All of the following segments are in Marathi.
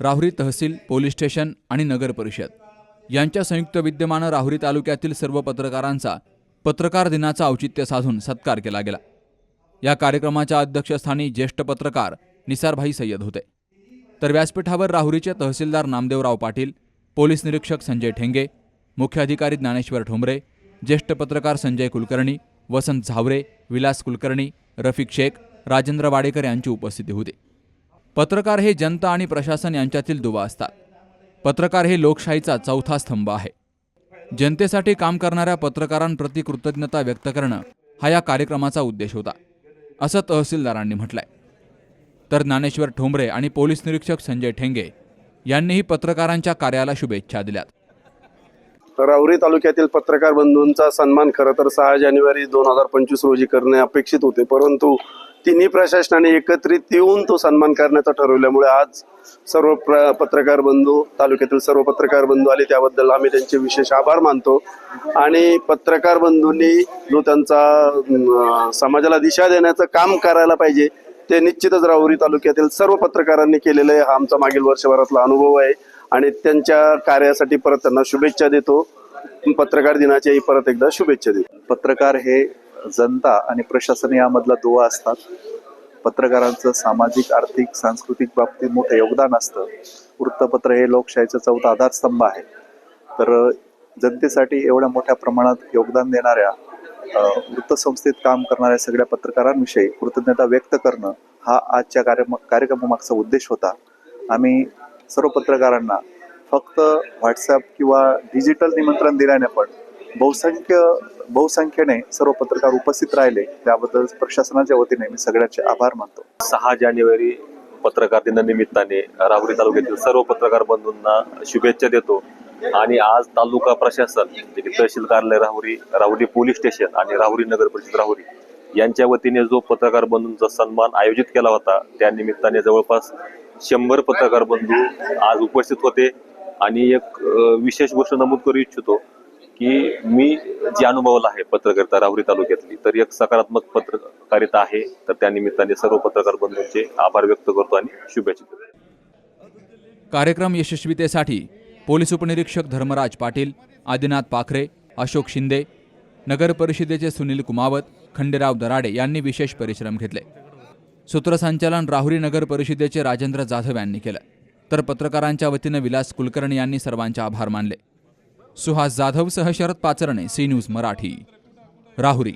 राहुरी तहसील पोलीस स्टेशन आणि नगर परिषद. यांच्या संयुक्त विद्यमानं राहुरी तालुक्यातील सर्व पत्रकारांचा पत्रकार दिनाचा औचित्य साधून सत्कार केला गेला. या कार्यक्रमाच्या अध्यक्षस्थानी ज्येष्ठ पत्रकार निसारभाई सय्यद होते. तर व्यासपीठावर राहुरीचे तहसीलदार नामदेवराव पाटील पोलीस निरीक्षक संजय ठेंगे मुख्याधिकारी ज्ञानेश्वर ठोंबरे ज्येष्ठ पत्रकार संजय कुलकर्णी वसंत झावरे विलास कुलकर्णी रफिक शेख राजेंद्र वाडेकर यांची उपस्थिती होती. पत्रकार हे जनता आणि प्रशासन यांच्यातील दुवा असतात. पत्रकार हे लोकशाहीचा चौथा स्तंभ आहे. जनतेसाठी काम करणाऱ्या पत्रकारांप्रती कृतज्ञता व्यक्त करणं हा या कार्यक्रमाचा उद्देश होता असं तहसीलदारांनी म्हटलंय. तर ज्ञानेश्वर ठोंबरे आणि पोलीस निरीक्षक संजय ठेंगे यांनीही पत्रकारांच्या कार्याला शुभेच्छा दिल्यात. राहुरी तालुक्यातील पत्रकार बंधूंचा सन्मान खरं तर सहा जानेवारी दोन हजार पंचवीस रोजी करणे अपेक्षित होते परंतु तिन्ही प्रशासनाने एकत्रित येऊन तो सन्मान करण्याचं ठरवल्यामुळे आज सर्व प्र पत्रकार बंधू तालुक्यातील सर्व पत्रकार बंधू आले. त्याबद्दल आम्ही त्यांचे विशेष आभार मानतो. आणि पत्रकार बंधूंनी जो त्यांचा समाजाला दिशा देण्याचं काम करायला पाहिजे ते निश्चितच राहुरी तालुक्यातील सर्व पत्रकारांनी केलेलं आहे. हा आमचा मागील वर्षभरातला अनुभव आहे. आणि त्यांच्या कार्यासाठी परत त्यांना शुभेच्छा देतो. पत्रकार दिनाच्याही परत एकदा शुभेच्छा देतो. पत्रकार हे जनता आणि प्रशासन यामधला दुवा असतात. पत्रकारांचं सामाजिक आर्थिक सांस्कृतिक बाबतीत मोठं योगदान असतं. वृत्तपत्र हे लोकशाहीचा चौथा आधारस्तंभ आहे. तर जनतेसाठी एवढ्या मोठ्या प्रमाणात योगदान देणाऱ्या वृत्तसंस्थेत काम करणाऱ्या सगळ्या पत्रकारांविषयी कृतज्ञता व्यक्त करणं हा आजच्या कार्यम कार्यक्रमामागचा उद्देश होता. आम्ही सर्व पत्रकारांना फक्त व्हॉट्सअप किंवा डिजिटल निमंत्रण दिल्याने पण बहुसंख्य बहुसंख्येने सर्व पत्रकार उपस्थित राहिले. त्याबद्दल प्रशासनाच्या वतीने मी सगळ्यांचे आभार मानतो. सहा जानेवारी पत्रकार दिनानिमित्ताने राहुरी तालुक्यातील सर्व पत्रकार बंधूंना शुभेच्छा देतो. आणि आज तालुका प्रशासन तहसील कार्यालय राहुरी राहुरी पोलीस स्टेशन आणि राहुरी नगर परिषद राहुरी यांच्या वतीने जो पत्रकार बंधूंचा सन्मान आयोजित केला होता त्या निमित्ताने जवळपास शंभर पत्रकार बंधू आज उपस्थित होते. आणि एक विशेष गोष्ट नमूद करू इच्छितो. की मी जी अनुभवला आहे पत्रकारिता राहुरी तालुक्यातली तर एक सकारात्मक पत्रकारिता आहे. तर त्या निमित्ताने सर्व पत्रकार बंधूंचे आभार व्यक्त करतो आणि शुभेच्छा देतो. कार्यक्रम यशस्वीतेसाठी पोलीस उपनिरीक्षक धर्मराज पाटील आदिनाथ पाखरे अशोक शिंदे नगर परिषदेचे सुनील कुमावत खंडेराव दराडे यांनी विशेष परिश्रम घेतले. सूत्रसंचालन राहुरी नगर परिषदेचे राजेंद्र जाधव यांनी केलं. तर पत्रकारांच्या वतीनं विलास कुलकर्णी यांनी सर्वांचे आभार मानले. सुहास जाधव सह शरद पाचरणे सी न्यूज मराठी. राहुरी.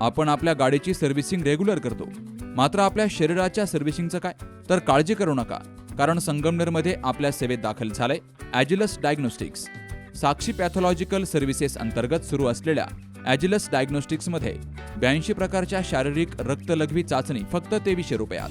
आपण आपल्या गाडीची सर्व्हिसिंग रेग्युलर करतो. मात्र आपल्या शरीराच्या सर्व्हिसिंगचं काय? तर काळजी करू नका. कारण संगमनेरमध्ये आपल्या सेवेत दाखल झालंय Agilus diagnostics. Sakshi pathological services अंतर्गत सुरू असलेल्या ॲजिलस डायग्नोस्टिक्समध्ये ब्याऐंशी प्रकारच्या शारीरिक रक्तलघवी चाचणी फक्त तेवीसशे रुपयात.